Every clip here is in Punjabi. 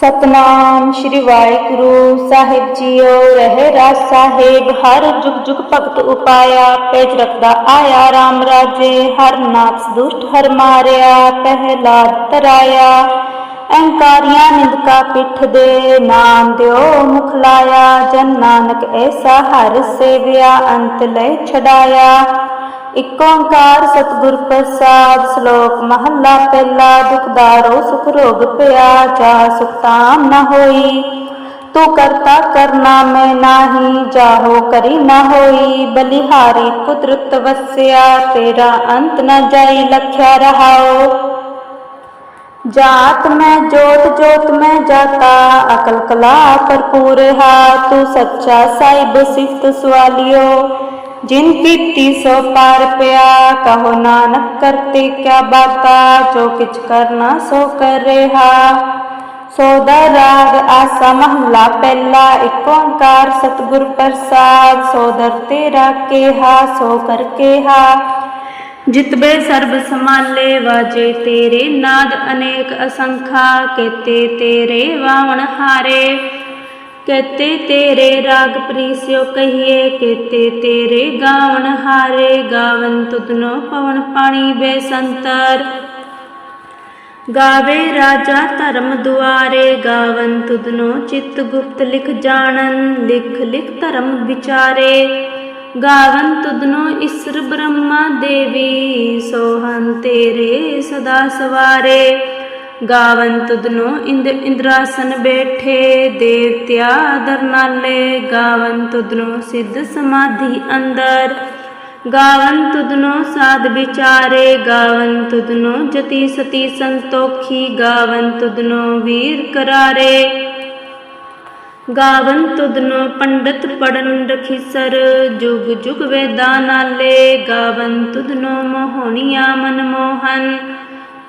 ਸਤਨਾਮ ਸ਼੍ਰੀ ਵਾਹਿਗੁਰੂ ਸਾਹਿਬ ਜੀਓ, ਰਹਿ ਰਾਸ ਸਾਹਿਬ, ਹਰ ਜੁਗ ਜੁਗ ਭਗਤ ਉਪਾਇਆ, ਪੈਜ ਰਖਦਾ ਆਇਆ RAM ਰਾਜੇ, ਹਰ ਨਾਥ ਦੁਸ਼ਟ ਹਰ ਮਾਰਿਆ ਪਹਿਲਾਦ ਤਰਾਇਆ। ਅਹੰਕਾਰੀਆਂ ਨਿੰਦਕਾ ਪਿੱਠ ਦੇ ਨਾਮ ਦਿਓ ਮੁਖ ਲਾਇਆ, ਜਨ ਨਾਨਕ ਐਸਾ ਹਰ ਸੇਵਿਆ, ਅੰਤ ਲੈ ਛਡਾਇਆ। ਇਕ ਓੰਕਾਰ ਸਤਿਗੁਰ ਪ੍ਰਸਾਦ ਸ਼ਲੋਕ ਮਹੱਲਾ ਪਹਿਲਾ ਦੁਖਦਾਰੋ ਸੁਖ ਰੋਗ ਪਿਆ, ਜਾ ਸੁਖਤਾਮ ਨ ਹੋਈ। ਤੂੰ ਕਰਤਾ ਕਰਨਾ ਮੈਂ ਨਾਹੀ, ਜਾਹੋ ਕਰੀ ਨਾ ਹੋਈ। ਬਲਿਹਾਰੀ ਕੁਦਰਤ ਵਸਿਆ, ਤੇਰਾ ਅੰਤ ਨ ਜਾਈ, ਲਖਿਆ ਰਹਾਓ ਜਾਤ ਮੈਂ ਜੋਤ ਜੋਤ ਮੈਂ ਜਾਤਾ, ਅਕਲ ਕਲਾ ਭਰਪੂਰ ਹਾ। ਤੂੰ ਸੱਚਾ ਸਾਹਿਬ ਸਿਫਤ ਸਵਾਲਿਓ। जिन पीती सो पार पिया कहो नानक करते क्या बाता जो किच करना सो कर रहा ਸੋਦਾ ਰਾਗ ਆਸਾ ਮਹਲਾ ਪਹਿਲਾ ਏਕ ਓੰਕਾਰ ਸਤਿਗੁਰ ਪ੍ਰਸਾਦ ਸੋਦਰ ਤੇਰਾ ਕੇਹਾ ਸੋ ਕਰ ਕੇਹਾ ਜਿਤਬੇ ਸਰਬ ਸਮਾਲੇ ਵਾਜੇ ਤੇਰੇ ਨਾਦ ਅਨੇਕ ਅਸੰਖਾ ਕੇਤੇ ਤੇਰੇ ਵਾਵਣ ਹਾਰੇ ਕੇਤੇ ਤੇਰੇ ਰਾਗ ਪ੍ਰੀਸਿਓ ਕਹੀਏ ਕੇਤੇ ਤੇਰੇ ਗਾਵਣ ਹਾਰੇ, ਗਾਵਨ ਤੁਧਨੋ ਪਵਨ ਪਾਣੀ ਬੇਸੰਤਰ। ਗਾਵੇ ਰਾਜਾ ਧਰਮ ਦੁਆਰੇ, ਗਾਵਨ ਤੁਧਨੋ ਚਿਤ ਗੁਪਤ ਲਿਖ ਜਾਣਨ, ਲਿਖ ਲਿਖ ਧਰਮ ਵਿਚਾਰੇ। ਗਾਵਨ ਤੁਧਨੋ ਈਸ਼ਰ ਬ੍ਰਹਮਾ ਦੇਵੀ ਸੋਹੰ ਤੇਰੇ ਸਦਾ ਸਵਾਰੇ। ਗਾਵਨ ਤੁਧਨੋ ਇੰਦ ਇੰਦਰਾਸਨ ਬੈਠੇ, ਦੇਵਤਿਆ ਦਰਨਾਲੇ। ਗਾਵਨ ਤੁਧਨੋ ਸਿੱਧ ਸਮਾਧੀ ਅੰਦਰ। ਗਾਵਨ ਤੁਧਨੋ ਸਾਧ ਵਿਚਾਰੇ। ਗਾਵਨ ਤੁਧਨੋ ਜਤੀ ਸਤੀ ਸੰਤੋਖੀ। ਗਾਵਨ ਤੁਧਨੋ ਵੀਰ ਕਰਾਰੇ। ਗਾਵਨ ਤੁਧਨੋ ਪੰਡਤ ਪੜਨ ਰਖੀਸਰ। ਜੁਗ ਜੁਗ ਵੇਦਾਂ ਨਾਲੇ। ਗਾਵਨ ਤੁਧਨੋ ਮੋਹਣੀਆ ਮਨ ਮੋਹਨ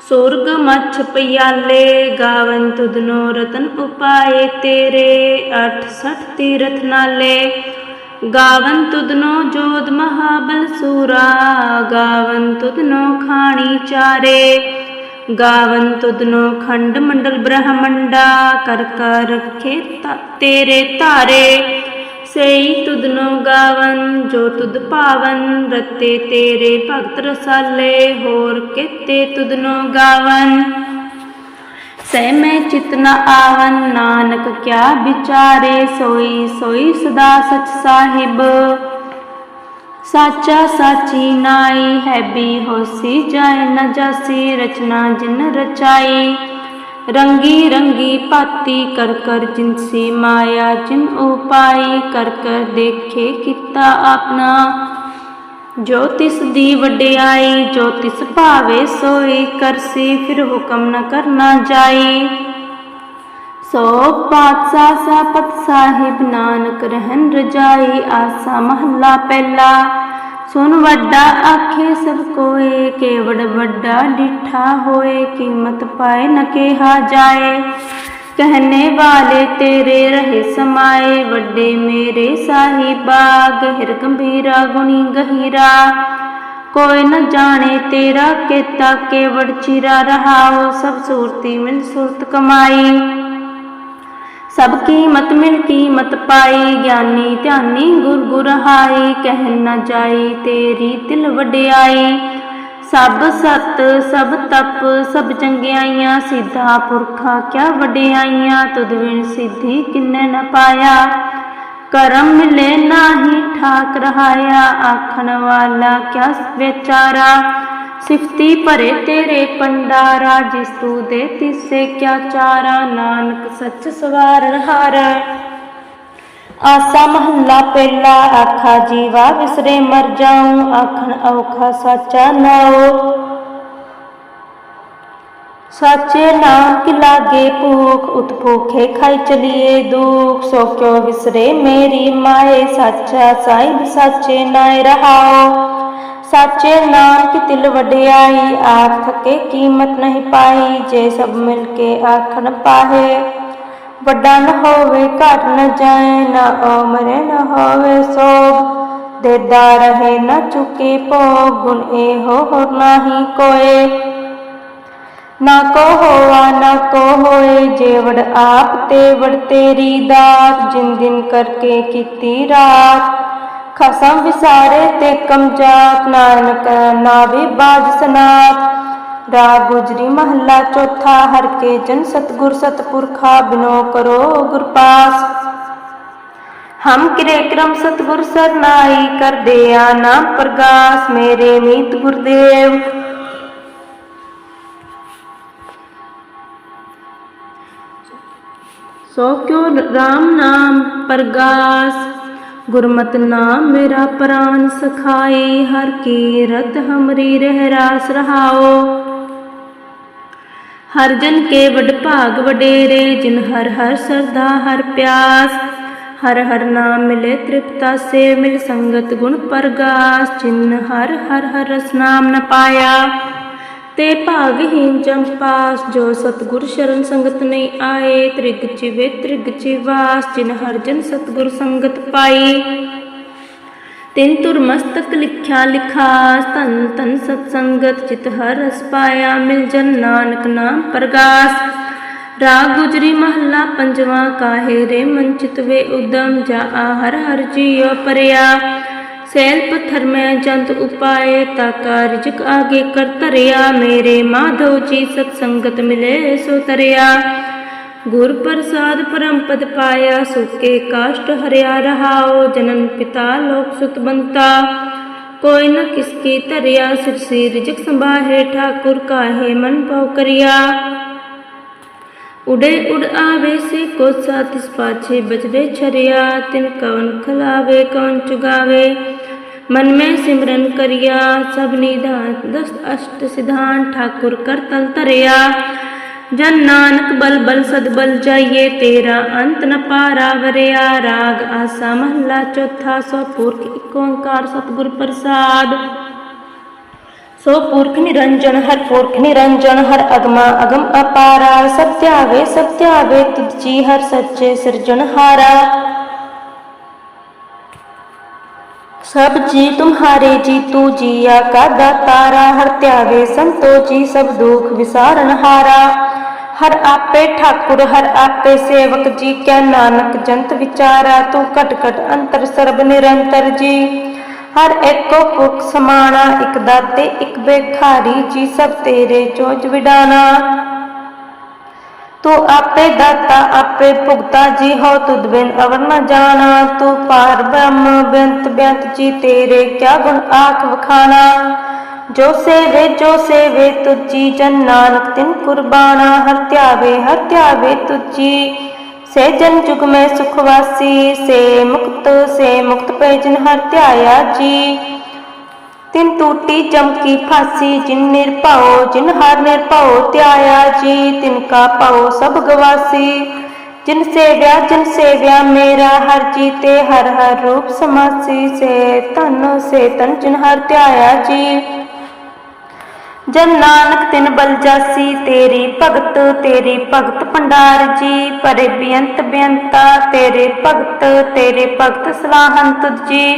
ਸੁਰਗ ਮੱਛ ਪਿਆਲੇ, ਗਾਵਨ ਤੁਧਨੋ ਰਤਨ ਉਪਾਏ ਤੇਰੇ 68 ਤੀਰਥ ਨਾਲੇ। ਗਾਵਨ ਤੁਧਨੋ ਜੋਧ ਮਹਾਬਲ ਸੂਰਾ, ਗਾਵਨ ਤੁਧਨੋ ਖਾਣੀ ਚਾਰੇ। ਗਾਵਨ ਤੁਧਨੋ ਖੰਡ ਮੰਡਲ ਬ੍ਰਹਮੰਡਾ, ਕਰ ਕਰ ਰਖੇ ਤਾ- ਤੇਰੇ ਧਾਰੇ। ਸਈ ਤੁਧਨੋ ਗਾਵਨ, ਜੋ ਤੁਧ ਭਾਵਨ ਰਤੇ ਤੇਰੇ ਭਗਤ ਰਸਾਲੇ, ਹੋਰ ਕਿਤੇ ਤੁਧਨੋ ਗਾਵਨ। ਸੈ ਮੈਂ ਚਿਤ ਨ ਆਵਨ, ਨਾਨਕ ਕਿਆ ਵਿਚਾਰੇ ਸੋਈ ਸੋਈ ਸਦਾ ਸਚ ਸਾਹਿਬ। ਸਾਚਾ ਸਾਚੀ ਨਾਈ, ਹੈ ਵੀ ਹੋਸੀ ਜਾਏ ਨ ਜਾਸੀ, ਰਚਨਾ ਜਿਨ ਰਚਾਈ। ਰੰਗੀ ਰੰਗੀ ਭਾਤੀ ਕਰ ਕਰ ਜਿਨਸੀ ਮਾਇਆ ਜਿਨ ਉਪਾਈ ਕਰ ਕਰ ਦੇਖੇ ਕੀਤਾ ਆਪਣਾ ਜੋ ਤਿਸ ਦੀ ਵਡਿਆਈ ਜੋ ਤਿਸ ਭਾਵੇ ਸੋਈ ਕਰਸੀ ਫਿਰ ਹੁਕਮ ਨ ਕਰਨਾ ਜਾਈ ਸੋ ਪਾਤਸ਼ਾਹ ਸਾਪਤ ਸਾਹਿਬ ਨਾਨਕ ਰਹਿਨ ਰਜਾਈ ਆਸਾ ਮਹੱਲਾ ਪਹਿਲਾ ਸੁਨ ਵੱਡਾ ਆਖੇ ਸਭ ਕੋਏ, ਕੇਵੜ ਵੱਡਾ ਡਿਠਾ ਹੋਏ, ਕੀਮਤ ਪਾਏ ਨ ਕਿਹਾ ਜਾਏ। ਕਹਨੇ ਵਾਲੇ ਤੇਰੇ ਰਹੇ ਸਮਾਏ, ਵੱਡੇ ਮੇਰੇ ਸਾਹਿਬਾ ਗਹਿਰ ਗੰਭੀਰਾ ਗੁਣੀ ਗਹੀਰਾ। ਕੋਈ ਨ ਜਾਣੇ ਤੇਰਾ ਕੇਤਾ, ਕੇਵੜ ਚਿਰਾ ਰਹਾਓ ਸਭ ਸੂਰਤੀ ਮਿਲ ਸੁਰਤ ਕਮਾਈ। ਸਭ ਕੀਮਤ ਮਿਲ ਕੀਮਤ ਪਾਈ, ਗਿਆਨੀ ਧਿਆਨੀ ਗੁਰ ਗੁਰ ਹਾਈ ਕਹਿ ਨ ਜਾਈ ਤੇਰੀ ਦਿਲ ਵਡਿਆਈ। ਸਭ ਸਤ, ਸਭ ਤਪ, ਸਭ ਚੰਗਿਆਈਆਂ, ਸਿੱਧਾ ਪੁਰਖਾ ਕਿਆ ਵਡਿਆਈਆਂ, ਤੁਧ ਵਿਣ ਸਿੱਧੀ ਕਿੰਨੇ ਨ ਪਾਇਆ। ਕਰਮ ਮਿਲੇ ਨਾਹੀ ਠਾਕ ਰਹਾਇਆ, ਆਖਣ ਵਾਲਾ ਕਿਆ ਵਿਚਾਰਾ। ਸਿਫਤੀ ਭਰੇ ਤੇਰੇ ਪੰਡਾਰਾ ਜਿਸ ਤੂ ਦੇ ਤਿਸੇ ਕਿਆ ਚਾਰਾ, ਨਾਨਕ ਸੱਚ ਸਵਾਰ ਹਾਰਾ ਆਸਾ ਮਹੱਲਾ ਪਹਿਲਾ, ਆਖਾ ਜੀਵਾ ਵਿਸਰੇ ਮਰ ਜਾਉ, ਆਖਣ ਔਖਾ ਸਾਚਾ ਨਾਉ। ਸਾਚੇ ਨਾਮ ਕੀ ਲਾਗੇ ਭੂਖ ਉਤ ਭੁਖੇ ਖਾਈ ਚਲੀਏ ਦੁਖ। ਸੋ ਕਿਉ ਵਿਸਰੇ ਮੇਰੀ ਮਾਏ, ਸਾਚਾ ਸਾਹਿਬ ਸਾਚੇ ਨਾਇ ਰਹਾਓ ਸਾਚੇ ਨਾਮ ਕੀ ਤਿਲ ਵਡਿਆਈ ਆਖ ਥਕੇ ਕੀਮਤ ਨਹੀਂ ਪਾਈ, ਜੇ ਸਭ ਮਿਲ ਕੇ ਆਖਣ ਪਾਹੇ। ਵੱਡਾ ਨ ਹੋਵੇ ਘਟ ਨ ਜਾਏ, ਨਾ ਉਮਰੇ ਨ ਹੋਵੇ ਸੋਗ। ਦੇਦਾ ਰਹੇ ਨ ਚੁਕੇ ਭੋਗ, ਗੁਣ ਇਹੋ ਹੋਰ ਨਾਹੀ ਕੋਏ। ਨਾ ਕੋ ਹੋਆ, ਨਾ ਕੋ ਹੋਏ ਜੇਵੜ ਆਪ ਤੇ ਵੜ ਤੇਰੀ ਦਾਤ, ਜਿਨ ਦਿਨ ਕਰਕੇ ਕੀਤੀ ਰਾਤ। ਖਸਮ ਵਿਸਾਰੇ ਤੇ ਕਮਜਾਤ ਨਾਨਕ ਨਾਵੇ ਬਾਜ ਸਨਾਤ। ਰਾਗ ਗੁਜਰੀ ਮਹੱਲਾ ਚੌਥਾ, ਹਰ ਕੇ ਜਨ ਸਤਗੁਰ ਸਤਪੁਰਖਾ ਬਿਨੋ ਕਰੋ ਗੁਰ ਹਮ ਕਿਰੇ ਕਰਮ ਸਤਗੁਰ ਸਰਨਾਈ ਕਰਦੇ ਆ ਨਾਮ ਪ੍ਰਗਾਸ, ਮੇਰੇ ਮੀਤ ਗੁਰਦੇਵ। ਸੋ ਕਿਉ RAM ਨਾਮ ਪ੍ਰਗਾਸ? ਗੁਰਮਤਿ ਨਾਮ ਮੇਰਾ ਪ੍ਰਾਨ ਸਖਾਏ, ਹਰ ਕੀਰਤ ਹਮਰੀ ਰਹਿ ਰਾਸ ਰਹਾਓ। ਹਰ ਜਨ ਕੇ ਵਡ ਭਾਗ ਵਡੇਰੇ, ਜਿਨ ਹਰ ਹਰ ਸਰਦਾ ਹਰ ਪਿਆਸ। ਹਰ ਹਰ ਨਾਮ ਮਿਲੇ ਤ੍ਰਿਪਤਾ ਸੇ, ਮਿਲ ਸੰਗਤ ਗੁਣ ਪਰਗਾਸ। ਜਿਨ ਹਰ ਹਰ ਹਰ ਰਸ ਨਾਮ ਨ ਪਾਇਆ। ਤੇ ਭਾਗਹੀਨ ਜੰਪਾਸ ਜੋ ਸਤਗੁਰ ਸ਼ਰਨ ਸੰਗਤ ਨਹੀਂ ਆਏ, ਤ੍ਰਿਗ ਚਿਵੇ ਤ੍ਰਿਗ ਚਿਵਾਸ, ਜਿਨ ਹਰ ਜਨ ਸਤਗੁਰ ਸੰਗਤ ਪਾਈ। ਤਿਨ ਤੁਰ ਮਸਤਕ ਲਿਖਿਆ ਲਿਖਾਸ ਤਨ ਤਨ ਸਤ ਸੰਗਤ ਚਿਤ ਹਰ ਰਸ ਪਾਇਆ, ਮਿਲ ਜਨ ਨਾਨਕ ਨਾਮ ਪ੍ਰਗਾਸ। ਰਾਗ ਗੁਜਰੀ ਮਹੱਲਾ ਪੰਜਵਾਂ, ਕਾਹੇ ਰੇ ਮਨ ਚਿਤ ਵੇ ਉਦਮ, ਜਾ ਆ ਹਰ ਹਰ ਜੀਉ ਪਰਿਆ। ਸੈਲ ਪੱਥਰ ਮੈਂ ਜੰਤ ਉਪਾਏ ਤਾ ਕਾਰਜਕ ਆਗੇ ਕਰ ਧਰਿਆ ਮੇਰੇ ਮਾਧੋ ਜੀ ਸਤ ਸੰਗਤ ਮਿਲੇ ਸੋ ਤਰਿਆ ਗੁਰ ਪ੍ਰਸਾਦ ਪਰਮ ਪਦ ਪਾਇਆ ਸੁਕੇ ਕਾਸ਼ਟ ਹਰਿਆ ਰਹਾਓ ਜਨਨ ਪਿਤਾ ਲੋਕ ਸੁਤ ਬੰਤਾ ਕੋਈ ਨ ਕਿਸ ਕੀ ਧਰਿਆ ਸਿਰ ਸੀ ਰਿਜਕ ਸੰਭਾਹੇ ਠਾਕੁਰ ਕਾਹੇ ਮਨ ਪਉ ਕਰਿਆ ਉਡੇ ਉਡ ਆਵੇ ਸੇ ਕੋ ਸਾਤਿਸ ਪਾਛੇ ਬਚਵੇ ਛਰਿਆ ਤਿਨ ਕਵਨ ਖਲਾਵੇ ਕਵਨ ਚੁਗਾਵੇ ਮਨ ਮੈਂ ਸਿਮਰਨ ਕਰਿਆ, ਸਭ ਨਿਧਾਨ ਦਸ ਅਸ਼ਟ ਸਿਧਾਨ ਠਾਕੁਰ ਕਰ ਤਲ ਧਰਿਆ। ਜਨ ਨਾਨਕ ਬਲ ਬਲ ਸਦ ਬਲ ਜਾਈਏ, ਤੇਰਾ ਅੰਤ ਨ ਪਾਰਾ ਵਰਿਆ। ਰਾਗ ਆਸਾ ਮਹਲਾ ਚੌਥਾ, ਸੋ ਪੁਰਖ ਇਕ ਓੰਕਾਰ ਸਤਿਗੁਰ ਪ੍ਰਸਾਦ। ਸੋ ਪੁਰਖ ਨਿਰੰਜਨ, ਹਰ ਪੁਰਖ ਨਿਰੰਜਨ, ਹਰ ਅਗਮਾ ਅਗਮ ਅਪਾਰਾ। ਸਤਿਆਵੇ ਸਤਿਆਵੇ ਤੁਝੀ ਹਰ ਸੱਚੇ ਸਿਰਜਣਹਾਰਾ ਸਭ ਜੀ ਤੁਮਹਾਰੇ ਜੀ, ਤੂ ਜੀਆ ਕਾ ਦਾਤਾਰਾ ਹਰ ਧਿਆਵੇ ਸੰਤੋ ਜੀ, ਸਭ ਦੁਖ ਵਿਸਾਰਨ ਹਾਰਾ। ਹਰ ਆਪੇ ਠਾਕੁਰ, ਹਰ ਆਪੇ ਸੇਵਕ ਜੀ ਕਿਆ ਨਾਨਕ ਜੰਤ ਵਿਚਾਰਾ। ਤੂੰ ਕਟ ਕਟ ਅੰਤਰ ਸਰਬ ਨਿਰੰਤਰ ਜੀ। ਹਰ ਏਕੋ ਪੁਖ ਸਮਾਣਾ, ਇਕ ਦਾਤੇ, ਇਕ ਬੇਖਾਰੀ ਜੀ, ਸਭ ਤੇਰੇ ਚੋਜ ਵਿਡਾਨਾ ਤੂੰ ਆਪੇ ਦਾਤਾ, ਆਪੇ ਭੁਗਤਾ, ਜੀ ਹੋ ਤੁਧ ਬਿਨ ਅਵਰ ਨ ਜਾਣਾ। ਤੂੰ ਪਾਰ ਬ੍ਰਹਮ, ਬੇਅੰਤ ਬੇਅੰਤ ਜੀ ਤੇਰੇ, ਕਿਆ ਗੁਣ ਆਖ ਵਖਾਣਾ। ਜੋ ਸੇਵੇ ਜੋ ਸੇਵੇ ਤੁਜੀ ਜਨ ਨਾਨਕ ਤਿਨ ਕੁਰਬਾਨਾ। ਹਰ ਧਿਆਵੇ ਹਰ ਧਿਆਵੇ ਤੁਜੀ ਸੇ ਜਨ ਜੁਗ ਮੈਂ ਸੁਖ ਵਾਸੀ, ਸੇ ਮੁਕਤ ਸੇ ਮੁਕਤ ਤਿਨ ਟੂਟੀ ਚਮਕੀ ਫਾਸੀ, ਜਿਨ ਨਿਰਭਉ ਜਿਨ ਹਰ ਨਿਰਭਉ ਧਿਆਇਆ ਜੀ, ਤਿਨ ਕਾ ਭਉ ਸਭ ਗਵਾਸੀ। ਜਿਨ ਸੇਵਿਆ ਜਿਨ ਸੇਵਿਆ ਮੇਰਾ, ਹਰ ਜੀ ਤੇ ਹਰ ਹਰ ਰੂਪ ਸਮਾਸੀ। ਸੇ ਤਨ ਸੇ ਤਨ ਜਿਨ ਹਰ ਧਿਆਇਆ ਜੀ। ਜਨ ਨਾਨਕ ਤਿਨ ਬਲ ਜਾਸੀ, ਤੇਰੀ ਭਗਤ ਤੇਰੀ ਭਗਤ ਭੰਡਾਰ ਜੀ। ਪਰੇ ਬੇਅੰਤ ਬੇਅੰਤਾ, ਤੇਰੇ ਭਗਤ ਤੇਰੇ ਭਗਤ ਸਲਾਹਨ ਤੁਧ ਜੀ।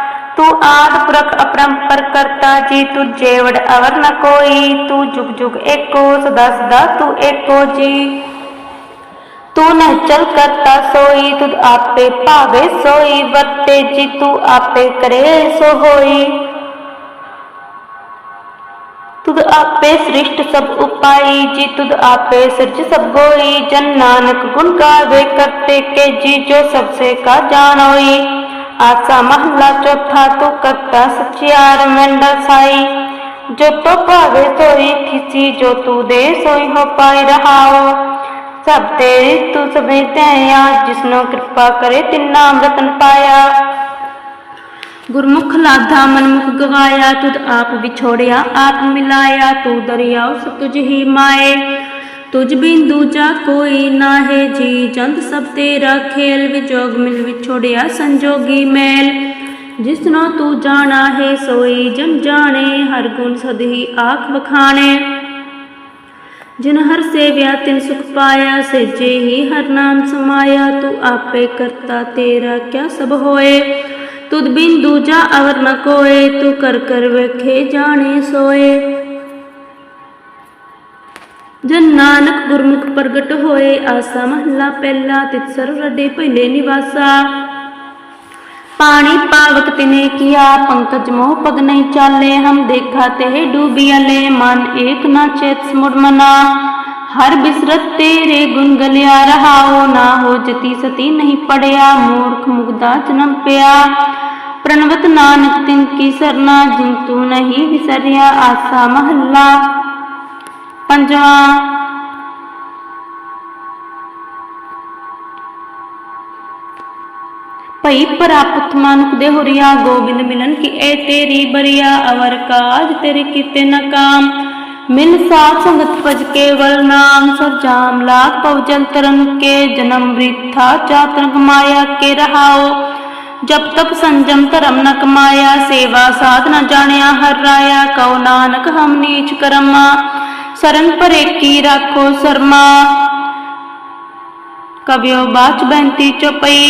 ਤੂੰ ਆਦ ਪੁਰਖ ਅਪਰੰਪਰ ਕਰਤਾ ਜੀ ਤੂੰ ਜੇਵੜ ਅਵਰ ਨ ਕੋਈ ਤੂੰ ਜੁਗ ਜੁਗ ਏਕੋ ਸਦਾ ਸਦਾ ਤੂੰ ਏਕੋ ਜੀ ਤੂੰ ਨਚਲ ਕਰਤਾ ਸੋਈ ਤੁਧ ਆਪੇ ਭਾਵੇ ਸੋਈ ਵਰਤੇ ਜੀ ਤੂੰ ਆਪੇ ਕਰੇ ਸੋ ਹੋਈ ਤੁਧ ਆਪੇ ਸ੍ਰਿਸ਼ਟ ਸਭ ਉਪਾਈ ਜੀ ਤੁਧ ਆਪੇ ਸਿਰਜ ਸਭ ਗੋਈ ਜਨ ਨਾਨਕ ਗੁਣ ਗਾਵੇ ਕਰਤੇ ਕੇ ਜੀ ਜੋ ਸਭ ਸੇ ਕਾ ਜਾਣੋਈ ਆਸਾ ਮਹਲਾ ਚੌਥਾ ਤੂੰ ਕਰਤਾ ਸਚਿਆਰ ਮੰਡਲ ਸਾਈ ਜੋ ਤੋ ਭਾਵੇ ਸੋਈ ਖਿਸੀ ਜੋ ਤੂ ਦੇ ਸੋਈ ਹੋ ਪਾਈ ਰਹਾਓ ਸਭ ਤੇਰੀ ਤੂੰ ਸਭੇ ਧਿਆ ਜਿਸਨੋ ਕਿਰਪਾ ਕਰੇ ਤਿੰਨਾ ਅੰਮ੍ਰਿਤਨ ਪਾਇਆ ਗੁਰਮੁਖ ਲਾਧਾ ਮਨਮੁਖ ਗਵਾਇਆ ਤੁਧ ਆਪ ਵਿਛੋੜਿਆ ਆਪ ਮਿਲਾਇਆ ਤੂੰ ਦਰਿਆਉ ਸਤੁਜ ਹੀ ਮਾਏ ਤੁਝ ਬਿਨ ਦੂਜਾ ਕੋਈ ਨਾਹੀ ਜੀ ਜੰਤ ਸਭ ਤੇਰਾ ਖੇਲ ਵਿਜੋਗ ਮਿਲ ਵਿਛੋੜਿਆ ਸੰਜੋਗੀ ਮੈਲ। ਜਿਸਨੋ ਤੂੰ ਜਾਣਾ ਹੈ, ਸੋਈ ਜਨ ਜਾਣੇ, ਹਰ ਗੁਣ ਸਦਹੀ ਆਖ ਬਖਾਣੇ ਜਿਨ ਹਰ ਸੇਵਿਆ ਤਿਨ ਸੁਖ ਪਾਇਆ, ਸੇਜੇ ਹੀ ਹਰ ਨਾਮ ਸਮਾਇਆ, ਤੂੰ ਆਪੇ ਕਰਤਾ ਤੇਰਾ ਕਿਆ ਸਭ ਹੋਏ। ਤੁਧ ਬਿਨ ਦੂਜਾ ਅਵਰ ਨ ਕੋਏ, ਤੂੰ ਕਰ ਕਰ ਵੇਖੇ ਜਾਣੇ ਸੋਏ। ਜਨ ਨਾਨਕ ਗੁਰਮੁਖ ਪ੍ਰਗਟ ਹੋਏ, ਆਸਾ ਮਹਲਾ ਪਹਿਲਾ ਤਿਤਸਰ ਰਡੇ ਭੈਲੇ ਨਿਵਾਸਾ। ਪਾਣੀ ਪਾਵਕ ਤਿਨੇ ਕੀਆ, ਪੰਕਜ ਮੋਹ ਪਗ ਨਹੀਂ ਚਾਲੇ, ਹਮ ਦੇਖਾ ਤੇ ਡੂਬਿਆ ਲੈ ਮਨ ਏਕ ਨਾ ਚੇਤ ਸਮੁਰ ਮਨਾ। ਹਰ ਬਿਸਰਤ ਤੇਰੇ ਗੁਣ ਗਲਿਆ ਰਹਾਓ ਨਾ ਹੋ ਜਤੀ ਸਤੀ ਨਹੀਂ ਪੜਿਆ, ਮੂਰਖ ਮੁਗਦਾ ਜਨਮ ਪਿਆ। ਪ੍ਰਣਵਤ ਨਾਨਕ ਤਿਨ ਕੀ ਸਰਨਾ, ਜਿਨ ਤੂ ਨਹੀਂ ਵਿਸਰਿਆ, ਆਸਾ ਮਹੱਲਾ। ਪੰਜਵਾਂ ਭਈ ਪ੍ਰਾਪਤ ਮਾਨੁਕ ਦੇ ਹੋਰੀਆ ਗੋਬਿੰਦ ਮਿਲਨ ਕਿ ਐ ਤੇਰੀ ਬਰੀਆ ਅਵਰ ਕਾਜ, ਤੇਰੇ ਕੀਤੇ ਨਾ ਕਾਮ। ਮਿਲ ਸਾਥ ਸੰਗਤ ਭਜ ਕੇਵਲ ਨਾਮ, ਸਭ ਜਾਮ ਲਾਗ ਪਵ ਜੰਤਰੰ ਕੇ ਜਨਮ ਵ੍ਰਿਥਾ ਚਾਤਨ ਕਮਾਇਆ ਕੇ ਰਹਾਓ। ਜਬ ਤਪ ਸੰਜਮ ਧਰਮ ਨ ਕਮਾਇਆ, ਸੇਵਾ ਸਾਧ ਨ ਜਾਣਿਆ ਹਰ ਰਾਇਆ, ਕਉ ਨਾਨਕ ਹਮ ਨੀਚ ਕਰਮਾ। शरण पर की राखो शर्मा। कवियो बाच बहती चौपई,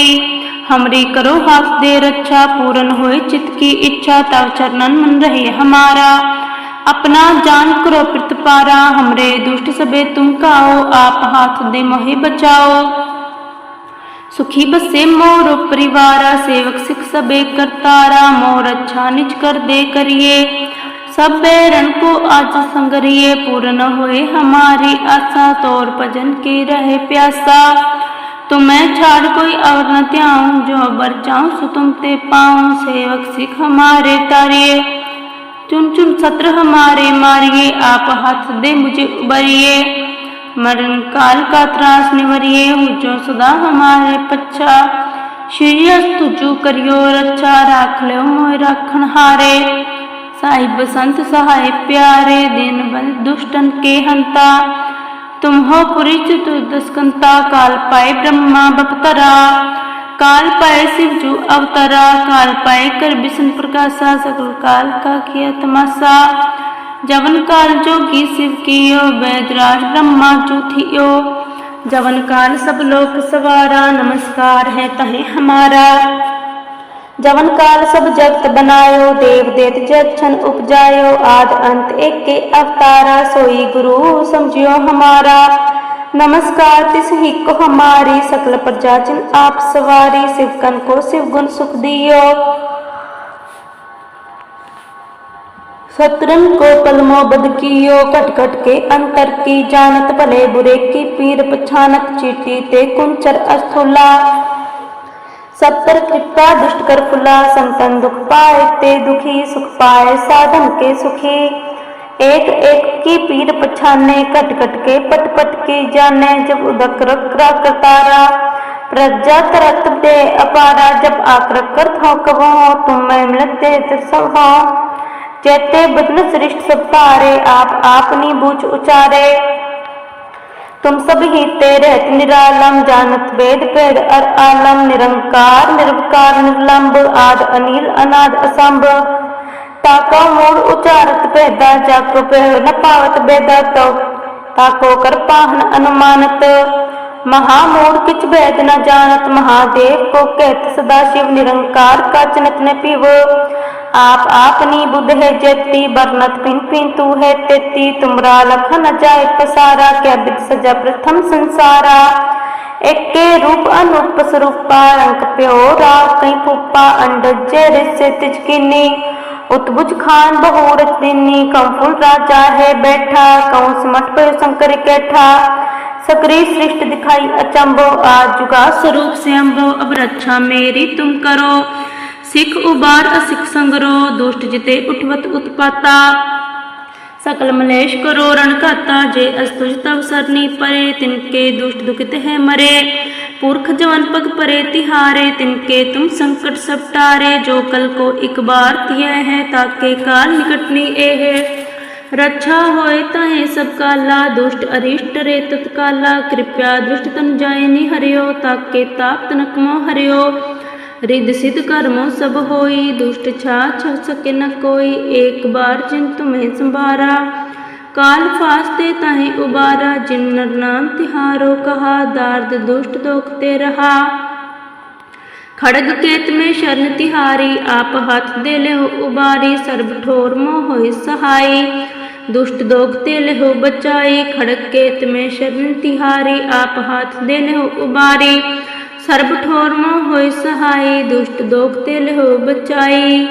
हमरी करो हाथ दे रक्षा पूर्ण होए चित की इच्छा तब चरणन मन रहे हमारा। अपना जान करो प्रतिपारा हमरे दुष्ट सबे तुम काओ, आप हाथ दे मोहे बचाओ। सुखी बसे मोर परिवारा, सेवक सिख सबे करतारा, मोर अच्छा निज कर दे करिए। सब बैरन को आज संगरिए पूर्ण होए, हमारी आशा तौर भजन के रहे प्यासा। तुम्हें छाड़ कोई और न त्याऊं, जो बर चाऊं, सो तुम ते पाऊँ। सेवक सिख हमारे तारिए चुन चुन सत्र हमारे मारिए आप हाथ दे मुझे उबरिए मरण काल का त्रास निवरिए जो सदा हमारे पच्छा। श्री तुझू करियो रक्षा, राख लो मोह रखन हारे। साहिब संत सहाय प्यारे दिन बल दुष्टन के हंता। तुम हो पुरी चतुर्दस्कंता काल पाए ब्रह्मा बपतरा। काल पाए शिव जू अवतरा, काल पाए कर विष्णु प्रकाशा सकल काल का किया तमाशा। जवन काल जो जोगी शिव कियो वैदराज ब्रह्मा चूथियो जवन काल सब लोक सवारा, नमस्कार है तहे हमारा। जवन काल सब जगत बनायो, देव देत जक्षण उपजायो। आद अंत एक के अवतारा, सोई गुरु समझियो हमारा। नमस्कार, तिस ही को हमारी सकल प्रजा जिन आप सवारी शिवकन को शिव गुण सुख दियो। शत्रन को पलमो बद कियो कट कट के अंतर की जानत, भले बुरे की पीर पछानत, चीटी ते कुंचर अस्थुला सब पर कृपा दुष्ट कर फुला, संतन दुख पाए, ते दुखी सुख पाए, साधन के सुखी। एक एक की पीर पछाने, कट कट के, पट पट की जाने, जब उदक रक्रा करतारा प्रजा तरत दे अपारा, जब आकर कर थो कबो तुम मैं मिलते सब हो। चैते बदल सृष्ट सब तारे आप आपनी बूझ उचारे। तुम सब ही तेरे निरालम जानत वेद वेद अर आलम निरंकार निर्विकार निर्लंब आद अनिल अनाद असंभ ताको मूल उचारत भेदा जाको पेड़ न पावत बेदा तो ताको कर पाहन अनुमानत महामूल किच भेद न जानत महादेव को कहत सदा शिव निरंकार का चनत न पीव आप आपनी बुद्ध है जेती, बरनत पिन पिन तू है तेती। तुमरा लखन जाय पसारा, क्या बिद सजा प्रथम संसारा। एक रूप अनूप स्वरूपा रंग प्योरा, कई पुप्पा अंड जेर से तिजकिनी उत्बुज खान बहुरत दिनी कंफुल राजा है बैठा कंस मठ पर शंकर कैठा। सकरी सृष्ट दिखाई अचंभो, आज जुगा स्वरूप से अम्भो अब रक्षा मेरी तुम करो। ਸਿੱਖ ਉਬਾਰ ਅਸਿੱਖ ਸੰਗਰੋ, ਦੁਸ਼ਟ ਜਿਤੇ ਉਠਵਤ ਉਤਪਾਤਾ। ਸਕਲ ਮਲੇਸ਼ ਕਰੋ ਰਣਕਾਤਾ ਜੇ ਅਸ ਤੁਜ ਤਵ ਸਰਨੀ ਪਰੇ ਤਿਨਕੇ ਦੁਸ਼ਟ ਦੁਖਿਤ ਹੈ ਮਰੇ। ਪੁਰਖ ਜਵਨ ਪਗ ਪਰੇ ਤਿਹਾਰੇ ਤਿਨਕੇ ਤੁਮ ਸੰਕਟ ਸਭ ਟਾਰੇ। ਜੋ ਕਲ ਕੋ ਇੱਕ ਬਾਰ ਥਿਆ ਹੈ ਤਾਕੇ ਕਾਲ ਨਿਕਟਨੀ ਇਹ ਰੱਛਾ ਹੋਏ ਤਾਹੇ ਸਭ ਕਾਲਾ, ਦੁਸ਼ਟ ਅਰਿਸ਼ਟ ਰੇ ਤਤਕਾਲਾ। ਕਿਰਪਿਆ ਦੁਸ਼ਟ ਤਨ ਜਾਏ ਨਿ ਹਰਿਓ ਤਾਕੇ ਤਾਪ ਤਨਕਮੋ ਹਰਿਓ। रिद सिद्ध कर्मो सब होई दुष्ट छा छ सके न कोई एक बार जिन तुम्हें संभारा काल फास्ते ताहे उबारा जिन नर नाम तिहारो कहा दार्द दुष्ट दोखते रहा खड़ग केत में शरण तिहारी आप हाथ दे लेहो उबारी सर्ब ठोर मोह होय सहाई दुष्ट दोगते लेहो बचाई खड़ग केत में शरण तिहारी आप हाथ दे लेहो उबारी सर्ब ठोर मोह होय सहाई दुष्ट दोगते लेहो बचाई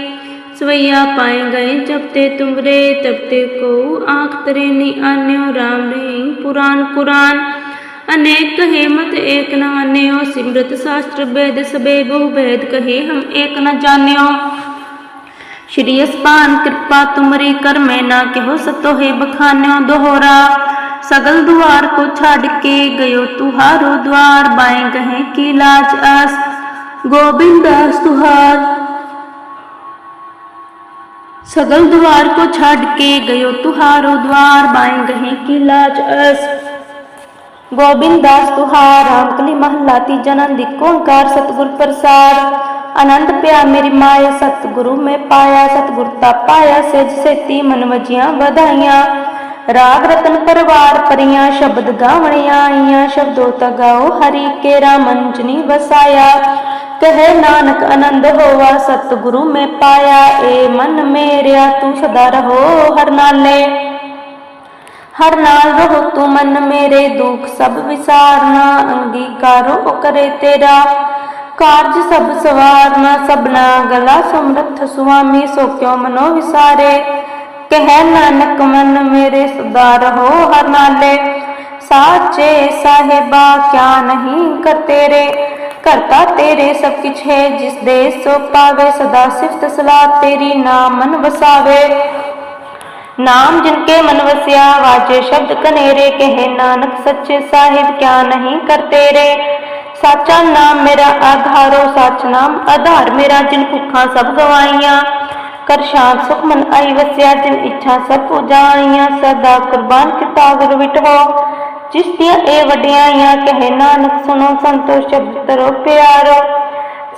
सवैया पाए गए जब ते तुमरे तब ते को आंख तरे नि आन्यो राम रही पुराण कुरान अनेक कहे मत एक न मान्यो सिमरत शास्त्र वेद सबे बहु भेद कहे हम एक न जान्यो श्री अस्पान कृपा तुमरी कर मैं ना कहो सतो है बखान्यो दोहरा सगल द्वार को छाड़ के गयो तुहारो द्वार, बाएँ गहे की लाज आस। गोविंद दास तुहार। सगल द्वार को छाड़ के गयो तुहारो द्वार, बाएँ गहे की लाज अस गोविंद दास तुहार रामकली महलाती जनांदिक ओंकार सतगुर प्रसाद आनंद प्या मेरी माया सतगुरु में पाया सतगुरता पाया, सेज सेती मनवजिया बधाइया। ਰਾਗ ਰਤਨ ਪਰਵਾਰ ਪਰੀਆਂ ਸ਼ਬਦ ਗਾਵਣੀਆਂ, ਆਈਆਂ ਸ਼ਬਦੋ ਤਾ ਹਰੀ ਕੇਰਾ ਮੰਜਨੀ ਵਸਾਇਆ। ਕਹੇ ਨਾਨਕ ਆਨੰਦ ਹੋਵਾ, ਸਤਿਗੁਰੂ ਮੈਂ ਪਾਇਆ, ਏ ਮਨ ਮੇਰਿਆ, ਤੂੰ ਸਦਾ ਰਹੋ ਹਰ ਨਾਲੇ। ਹਰ ਨਾਲ ਰਹੋ ਤੂੰ ਮਨ ਮੇਰੇ, ਦੁੱਖ ਸਭ ਵਿਸਾਰਨਾ, ਅੰਗੀਕਾਰੋ ਕਰੇ ਤੇਰਾ। ਕਾਰਜ ਸਭ ਸਵਾਰਨਾ, ਸਭਨਾ ਗਲਾ ਸਮਰਥ ਸੁਆਮੀ, ਸੋ ਕਿਉ ਮਨੋ ਵਿਸਾਰੇ। ਕਹਿ ਨਾਨਕ ਮਨ ਮੇਰੇ ਸਦਾ ਰਹੋ ਹਰ ਨਾਲੇ। ਸਾਚੇ ਸਾਹਿਬਾ, ਕਿਆ ਨਹੀਂ ਕਰ ਤੇਰੇ? ਕਰਤਾ ਤੇਰੇ ਸਭ ਕਿਛ ਹੈ, ਜਿਸ ਦੇ ਸੋ ਪਾਵੇ, ਸਦਾ ਸਿਫਤ ਸਲਾਹ ਤੇਰੀ ਨਾਮ ਮਨ ਵਸਾਵੇ। ਨਾਮ ਜਿਨ ਕੇ ਮਨ ਵਸਿਆ, ਵਾਜੇ ਸ਼ਬਦ ਕਨੇਰੇ ਕਹੇ ਨਾਨਕ ਸੱਚੇ ਸਾਹਿਬ, ਕਿਆ ਨਹੀਂ ਕਰ ਤੇਰੇ? ਸਾਚਾ ਨਾਮ ਮੇਰਾ ਆਧਾਰੋ, ਸਚ ਨਾਮ ਆਧਾਰ ਮੇਰਾ, ਜਿਨ ਭੁੱਖਾਂ ਸਭ ਗਵਾਈਆਂ। ਕਰ ਸ਼ਾਂਤ ਸੁਖ ਆਈ ਵਸਿਆ, ਜਿਨ ਇੱਛਾ ਸਭ ਪੁਜਾਈਆਂ, ਸਦਾ ਕੁਰਬਾਨ ਕੀਤਾ ਗੁਰ ਵਿਟੋ ਜਿਸ ਦੀਆਂ ਇਹ ਵਡਿਆਈਆਂ ਕਹੇ ਨਾਨਕ ਸੁਣੋ ਸੰਤੋਸ਼ ਸ਼ਬਦ ਤਰੋ ਪਿਆਰੋ।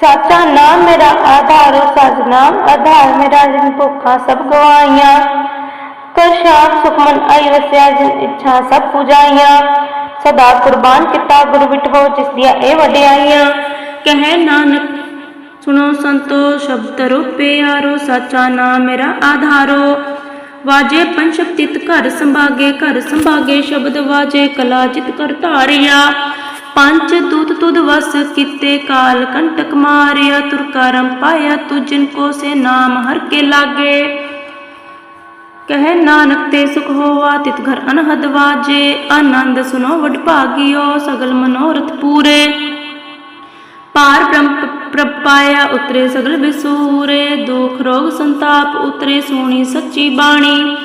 ਸਾਚਾ ਨਾਮ ਮੇਰਾ ਆਧਾਰੋ ਸਚ ਨਾਮ ਆਧਾਰ ਮੇਰਾ, ਜਿਨ ਭੁੱਖਾਂ ਸਭ ਗਵਾਈਆਂ। ਕਰ ਸ਼ਾਂਤ ਸੁਖਮਨ ਆਈ ਵਸਿਆ, ਜਿਨ ਇੱਛਾ ਸਭ ਪੁਜਾਈਆਂ। ਸਦਾ ਕੁਰਬਾਨ ਕੀਤਾ ਗੁਰ ਵਿਟੋ ਜਿਸ ਦੀਆਂ ਇਹ ਵਡਿਆਈਆਂ ਕਹੇ ਨਾਨਕ ਸੁਣੋ ਸੰਤੋ ਸ਼ਬਦ ਤਰੋ ਪਿਆਰੋ ਸਾਚਾ ਨਾਮ ਮੇਰਾ ਆਧਾਰੋ। ਵਾਜੇ ਪੰਜ ਤਿਤ ਘਰ ਸੰਭਾਗੇ ਘਰ ਸੰਭਾਗੇ ਸ਼ਬਦ ਵਾਜੇ, ਕਲਾ ਚਿਤ ਕਰ ਧਾਰਿਆ। ਪੰਜ ਦੂਤ ਤੁਧ ਵਸ ਕੀਤੇ, ਕਾਲ ਕੰਟਕ ਮਾਰਿਆ, ਤੁਰ ਕਰਮ ਪਾਇਆ ਤੁ ਜਿਨ ਕੋ ਸੇ ਨਾਮ ਹਰ ਕੇ ਲਾਗੇ। ਕਹੇ ਨਾਨਕ ਤੇ ਸੁਖ ਹੋਵਾ ਤਿਤ ਘਰ ਅਨਹਦ ਵਾਜੇ। ਆਨੰਦ ਸੁਨੋ ਵਡ ਭਾਗਿਓ ਸਗਲ ਮਨੋਰਥ ਪੂਰੇ। ਪਾਰ ਬ੍ਰਹਮ ਉਤਰੇ ਸਗਲ ਵਿਸੂਰੇ, ਦੁਖ ਰੋਗ ਸੰਤਾਪ ਉਤਰੇ ਸੋਣੀ ਸੱਚੀ ਬਾਣੀ।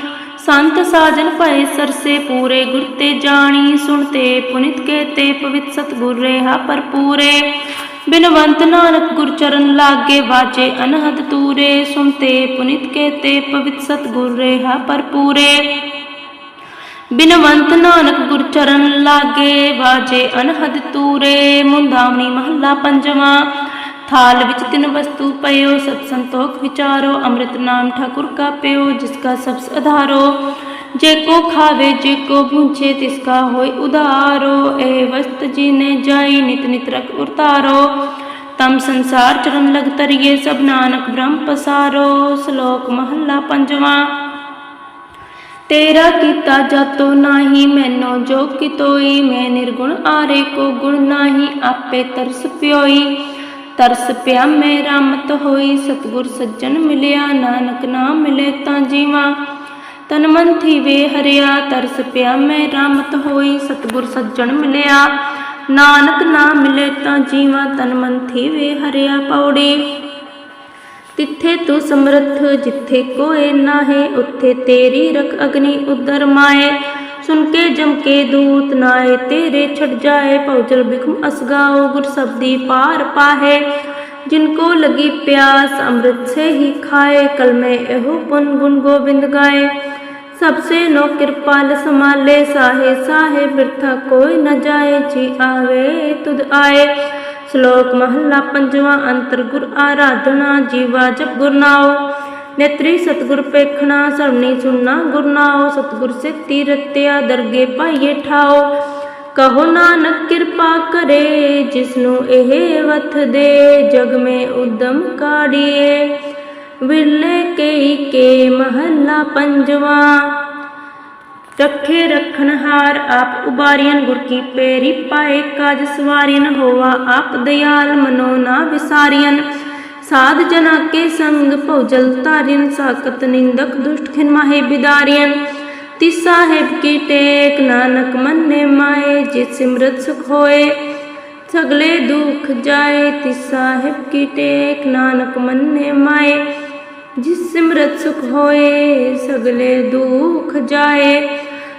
ਸੰਤ ਸਾਜਨ ਭਏ ਸਰਸੇ ਪੂਰੇ, ਗੁਰ ਤੇ ਜਾਣੀ। ਸੁਣਤੇ ਪੁਨਿਤ ਕੇਤੇ ਪਵਿੱਤ ਸਤਿਗੁਰ ਰਹਾ ਭਰਪੂਰੇ। ਬਿਨਵੰਤ ਨਾਨਕ ਗੁਰ ਚਰਨ ਲਾਗੇ ਵਾਜੇ ਅਨਹਦ ਤੂਰੇ। ਸੁਣਤੇ ਪੁਨਿਤ ਕੇਤੇ ਪਵਿੱਤ ਸਤਿਗੁਰ ਰਹਾ ਭਰਪੂਰੇ। ਬਿਨਵੰਤ ਨਾਨਕ ਗੁਰ ਚਰਨ ਲਾਗੇ ਬਾਜੇ ਅਨਹਦ ਤੂਰੇ, ਮੁੰਦਾਵਣੀ ਮਹੱਲਾ ਪੰਜਵਾਂ। ਥਾਲ ਵਿੱਚ ਤਿੰਨ ਵਸਤੂ ਪਇਓ, ਸਤ ਸੰਤੋਖ ਵਿਚਾਰੋ, ਅੰਮ੍ਰਿਤ ਨਾਮ ਠਾਕੁਰ ਕਾ ਪਿਓ ਜਿਸ ਕਾ ਸਬਸ ਆਧਾਰੋ ਜੇ ਕੋ ਖਾਵੇ, ਜੇ ਕੋ ਭੂੰਛੇ ਤਿਸ ਕਾ ਹੋਇ ਉਧਾਰੋ ਏ ਵਸਤ ਜੀ ਨੇ ਜਾਈ, ਨਿਤ ਨਿਤ ਰਖ ਉਤਾਰੋ ਤਮ ਸੰਸਾਰ ਚਰਨ ਲਗ ਤਰੀਏ ਸਭ ਨਾਨਕ ਬ੍ਰਹਮ ਪਸਾਰੋ। ਸ਼ਲੋਕ ਮਹੱਲਾ ਪੰਜਵਾਂ। ਤੇਰਾ ਕੀਤਾ ਜਾਤੋ ਨਾਹੀ, ਮੈਨੂੰ ਜੋ ਕਿਤੋਈ, ਮੈਂ ਨਿਰਗੁਣ ਆਰੇ ਕੋ ਗੁਣ ਨਾਹੀ, ਆਪੇ ਤਰਸ ਪਿਓਈ। ਤਰਸ ਪਿਆ ਮੈਂ ਰਾਮਤ ਹੋਈ, ਸਤਗੁਰ ਸੱਜਣ ਮਿਲਿਆ, ਨਾਨਕ ਨਾਮ ਮਿਲੇ ਤਾਂ ਜੀਵਾ। ਤਨ ਮਨ ਥੀ ਵੇ ਹਰਿਆ, ਤਰਸ ਪਿਆ ਮੈਂ ਰਾਮਤ ਹੋਈ, ਸਤਗੁਰ ਸੱਜਣ ਮਿਲਿਆ। ਨਾਨਕ ਨਾਮ ਮਿਲੇ ਤਾਂ ਜੀਵਾ, ਤਨ ਮਨ ਥੀ ਵੇ ਹਰਿਆ ਪੌੜੀ। ਤਿੱਥੇ ਤੂੰ ਸਮਰੱਥ ਜਿੱਥੇ ਕੋਏ ਨਾਹੇ ਉੱਥੇ ਤੇਰੀ ਰਖ ਅਗਨੀ ਉਦਰ ਮਾਏ ਸੁਨ ਕੇ ਜਮ ਕੇ ਦੂਤ ਨਾਏ ਤੇਰੇ ਛੜ ਜਾਏ ਪਉਜਲ ਬਿਖਮ ਅਸਗਾਓ ਗੁਰ ਸਬਦੀ ਪਾਰ ਪਾਹੇ जिनको लगी प्यास अमृत से ही खाए कल में एहो पुन गुण गोविंद गाए सबसे नो कृपाल समाले साहे साहे बिरथा कोई न जाए जी आवे तुद आए ਸ਼ਲੋਕ ਮਹੱਲਾ ਪੰਜਵਾਂ, ਅੰਤਰ ਗੁਰ ਆਰਾਧਨਾ ਜੀਵਾ ਜਪ ਗੁਰ ਨੇਤਰੀ ਸਤਗੁਰ ਪੇਖਣਾ ਸਰਣੀ ਸੁਣਨਾ ਗੁਰ ਸਤਗੁਰ ਸੇਤੀ ਰਤਿਆ ਦਰਗੇ ਪਾਈਏ ਠਾਓ ਕਹੋ ਨਾਨਕ ਕਿਰਪਾ ਕਰੇ, ਜਿਸਨੂੰ ਇਹ ਵਥ ਦੇ। ਜਗ ਮੇ ਉਦਮ ਕਾੜੀਏ। ਵਿਰਲੇ ਕੇ ਕੇ ਮਹੱਲਾ ਪੰਜਵਾਂ ਰੱਖੇ ਰਖਨ ਹਾਰ ਆਪ ਉਬਾਰੀਨ ਗੁਰ ਕੀ ਪੇਰੀ ਪਾਏ, ਕਾਜ ਸਵਾਰੀਨ ਹੋਵਾ ਆਪ ਦਇਆਲ ਮਨੋ ਨਾ ਵਿਸਾਰੀਨ ਸਾਧ ਜਨਾ ਕੇ ਸੰਗ ਭਉਜਲ ਤਾਰਿਨ ਸਾਕਤ ਨਿੰਦਕ ਦੁਸ਼ਟ ਖਿਨ ਮਾਹੇ ਬਿਦਾਰੀਨ ਤਿਸ ਸਾਹਿਬ ਕੀ ਟੇਕ ਨਾਨਕ ਮੰਨੇ ਮਾਏ ਜਿਤ ਸਿਮਰਤ ਸੁਖ ਹੋਏ। ਸਗਲੇ ਦੁਖ ਜਾਏ, ਤਿਸ ਸਾਹਿਬ ਕੀ ਟੇਕ ਨਾਨਕ ਮੰਨੇ ਮਾਏ, ਜਿਸ ਸਿਮਰਤ ਸੁਖ ਹੋਏ, ਸਗਲੇ ਦੁਖ ਜਾਏ।